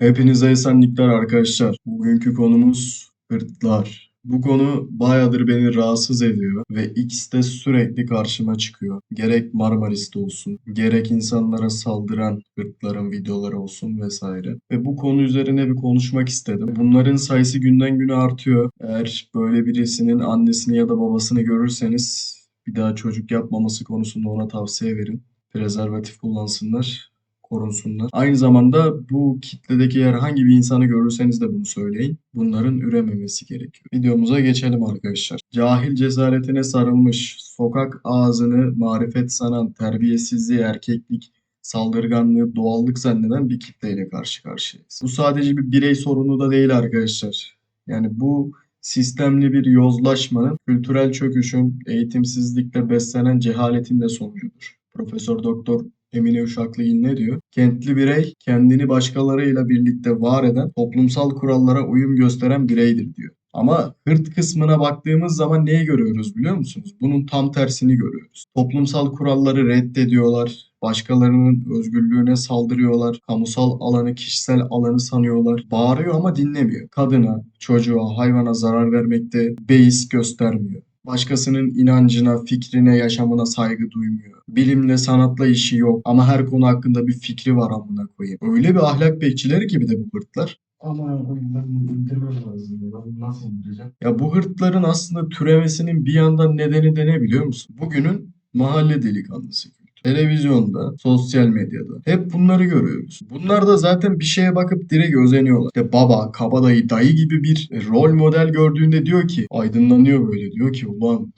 Hepinize esenlikler arkadaşlar. Bugünkü konumuz hırtlar. Bu konu bayağıdır beni rahatsız ediyor ve X'te sürekli karşıma çıkıyor. Gerek Marmaris'te olsun, gerek insanlara saldıran hırtların videoları olsun vesaire. Ve bu konu üzerine bir konuşmak istedim. Bunların sayısı günden güne artıyor. Eğer böyle birisinin annesini ya da babasını görürseniz bir daha çocuk yapmaması konusunda ona tavsiye verin. Prezervatif kullansınlar korunsunlar. Aynı zamanda bu kitledeki herhangi bir insanı görürseniz de bunu söyleyin. Bunların ürememesi gerekiyor. Videomuza geçelim arkadaşlar. Cahil cesaretine sarılmış, sokak ağzını marifet sanan, terbiyesizliği, erkeklik, saldırganlığı, doğallık zanneden bir kitleyle karşı karşıyayız. Bu sadece bir birey sorunu da değil arkadaşlar. Yani bu sistemli bir yozlaşmanın, kültürel çöküşün, eğitimsizlikle beslenen cehaletin de sonucudur. Profesör Doktor Emine Uşaklıgil ne diyor? Kentli birey kendini başkalarıyla birlikte var eden, toplumsal kurallara uyum gösteren bireydir diyor. Ama hırt kısmına baktığımız zaman neyi görüyoruz biliyor musunuz? Bunun tam tersini görüyoruz. Toplumsal kuralları reddediyorlar, başkalarının özgürlüğüne saldırıyorlar, kamusal alanı kişisel alanı sanıyorlar. Bağırıyor ama dinlemiyor. Kadına, çocuğa, hayvana zarar vermekte beis göstermiyor. Başkasının inancına, fikrine, yaşamına saygı duymuyor. Bilimle, sanatla işi yok ama her konu hakkında bir fikri var amına koyayım. Öyle bir ahlak bekçileri gibi de bu hırtlar. Ama ben indirmem lazım. Ben nasıl indireceğim? Ya bu hırtların aslında türemesinin bir yandan nedeni de ne biliyor musun? Bugünün mahalle delikanlısı. Televizyonda, sosyal medyada hep bunları görüyoruz. Bunlar da zaten bir şeye bakıp direkt özeniyorlar. İşte baba, kabadayı, dayı gibi bir rol model gördüğünde diyor ki aydınlanıyor böyle diyor ki ulan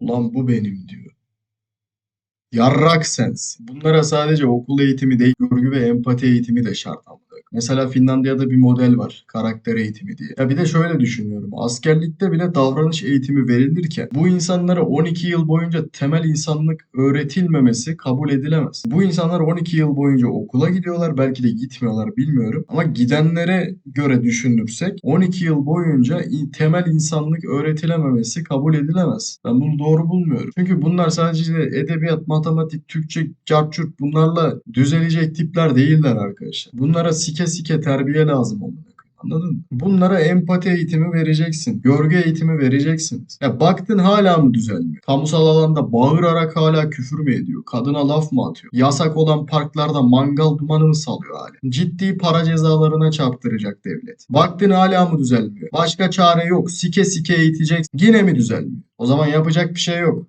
ulan bu benim diyor. Yarrak sensin. Bunlara sadece okul eğitimi değil, görgü ve empati eğitimi de şart amına koyayım. Mesela Finlandiya'da bir model var. Karakter eğitimi diye. Ya bir de şöyle düşünüyorum. Askerlikte bile davranış eğitimi verilirken bu insanlara 12 yıl boyunca temel insanlık öğretilmemesi kabul edilemez. Bu insanlar 12 yıl boyunca okula gidiyorlar. Belki de gitmiyorlar bilmiyorum. Ama gidenlere göre düşünürsek 12 yıl boyunca temel insanlık öğretilememesi kabul edilemez. Ben bunu doğru bulmuyorum. Çünkü bunlar sadece edebiyat, matematik, Türkçe, carçurt bunlarla düzelecek tipler değiller arkadaşlar. Bunlara sike sike terbiye lazım koyayım. Anladın mı? Bunlara empati eğitimi vereceksin. Görgü eğitimi vereceksiniz. Ya baktın hala mı düzelmiyor? Kamusal alanda bağırarak hala küfür mü ediyor? Kadına laf mı atıyor? Yasak olan parklarda mangal dumanı mı salıyor hala? Ciddi para cezalarına çarptıracak devlet. Baktın hala mı düzelmiyor? Başka çare yok. Sike sike eğiteceksin. Yine mi düzelmiyor? O zaman yapacak bir şey yok.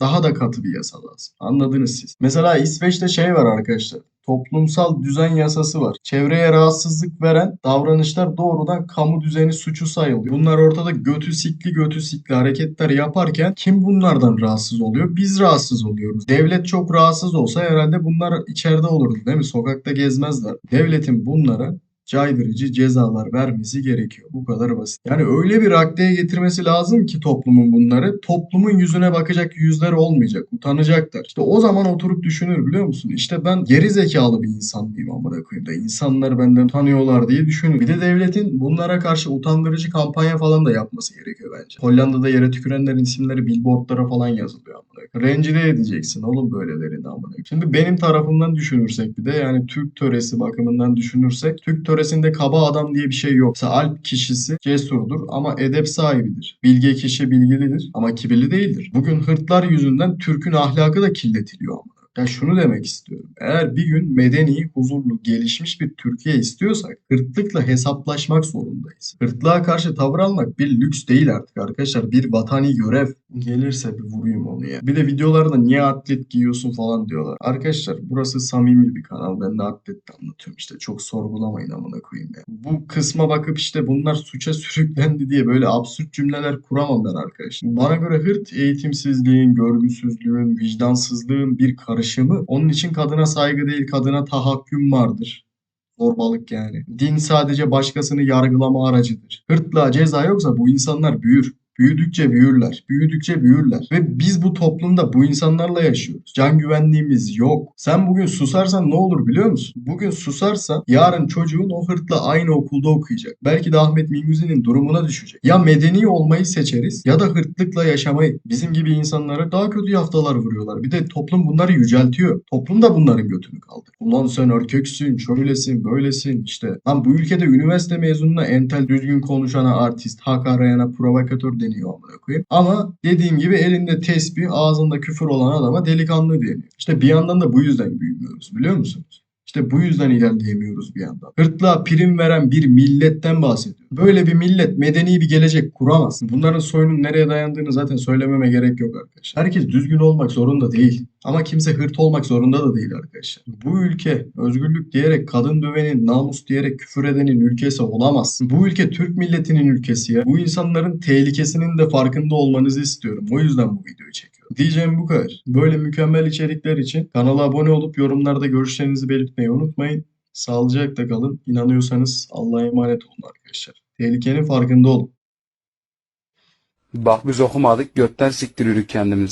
Daha da katı bir yasa lazım. Anladınız siz. Mesela İsveç'te şey var arkadaşlar. Toplumsal düzen yasası var. Çevreye rahatsızlık veren davranışlar doğrudan kamu düzeni suçu sayılıyor. Bunlar ortada götü sikli götü sikli hareketler yaparken kim bunlardan rahatsız oluyor? Biz rahatsız oluyoruz. Devlet çok rahatsız olsa herhalde bunlar içeride olurdu değil mi? Sokakta gezmezler. Devletin bunlara caydırıcı cezalar vermesi gerekiyor. Bu kadar basit. Yani öyle bir raddeye getirmesi lazım ki toplumun bunları. Toplumun yüzüne bakacak yüzleri olmayacak. Utanacaklar. İşte o zaman oturup düşünür biliyor musun? İşte ben geri zekalı bir insan mıyım amına koyayım da insanlar benden tanıyorlar diye düşünür. Bir de devletin bunlara karşı utandırıcı kampanya falan da yapması gerekiyor bence. Hollanda'da yere tükürenlerin isimleri billboardlara falan yazılıyor koyayım. Rencide edeceksin oğlum böylelerini amına. Şimdi benim tarafımdan düşünürsek bir de yani Türk töresi bakımından düşünürsek Türk töresinde kaba adam diye bir şey yok. Mesela Alp kişisi cesurdur ama edep sahibidir. Bilge kişi bilgilidir ama kibirli değildir. Bugün hırtlar yüzünden Türk'ün ahlakı da kirletiliyor ama. Ya şunu demek istiyorum. Eğer bir gün medeni, huzurlu, gelişmiş bir Türkiye istiyorsak hırtlıkla hesaplaşmak zorundayız. Hırtlığa karşı tavır almak bir lüks değil artık arkadaşlar. Bir vatani görev. Gelirse bir vurayım onu ya. Bir de videolarda niye atlet giyiyorsun falan diyorlar. Arkadaşlar burası samimi bir kanal. Ben de atlet anlatıyorum işte. Çok sorgulamayın amına koyayım ya. Bu kısma bakıp işte bunlar suça sürüklendi diye böyle absürt cümleler kuramam ben arkadaşlar. Bana göre hırt eğitimsizliğin, görgüsüzlüğün, vicdansızlığın bir karışımı. Onun için kadına saygı değil, kadına tahakküm vardır. Zorbalık yani. Din sadece başkasını yargılama aracıdır. Hırtlığa ceza yoksa bu insanlar büyür. Büyüdükçe büyürler, büyüdükçe büyürler. Ve biz bu toplumda bu insanlarla yaşıyoruz. Can güvenliğimiz yok. Sen bugün susarsan ne olur biliyor musun? Bugün susarsan yarın çocuğun o hırtla aynı okulda okuyacak. Belki de Ahmet Mingüzi'nin durumuna düşecek. Ya medeni olmayı seçeriz ya da hırtlıkla yaşamayı. Bizim gibi insanlara daha kötü yaftalar vuruyorlar. Bir de toplum bunları yüceltiyor. Toplum da bunların götünü kaldı. Ulan sen erkeksin, şöylesin, böylesin işte. Lan bu ülkede üniversite mezununa entel düzgün konuşana artist, hak arayana provokatör deniyor amına koyayım. Ama dediğim gibi elinde tesbih, ağzında küfür olan adama delikanlı deniyor. İşte bir yandan da bu yüzden büyümüyoruz biliyor musunuz? İşte bu yüzden ilerleyemiyoruz bir yandan. Hırtlığa prim veren bir milletten bahsediyorum. Böyle bir millet medeni bir gelecek kuramaz. Bunların soyunun nereye dayandığını zaten söylememe gerek yok arkadaşlar. Herkes düzgün olmak zorunda değil. Ama kimse hırt olmak zorunda da değil arkadaşlar. Bu ülke özgürlük diyerek kadın dövenin, namus diyerek küfür edenin ülkesi olamaz. Bu ülke Türk milletinin ülkesi ya. Bu insanların tehlikesinin de farkında olmanızı istiyorum. O yüzden bu videoyu çekiyorum. Diyeceğim bu kadar. Böyle mükemmel içerikler için kanala abone olup yorumlarda görüşlerinizi belirtmeyi unutmayın. Sağlıcakla kalın. İnanıyorsanız Allah'a emanet olun arkadaşlar. Tehlikenin farkında olun. Bak biz okumadık götten siktir yürük kendimizi.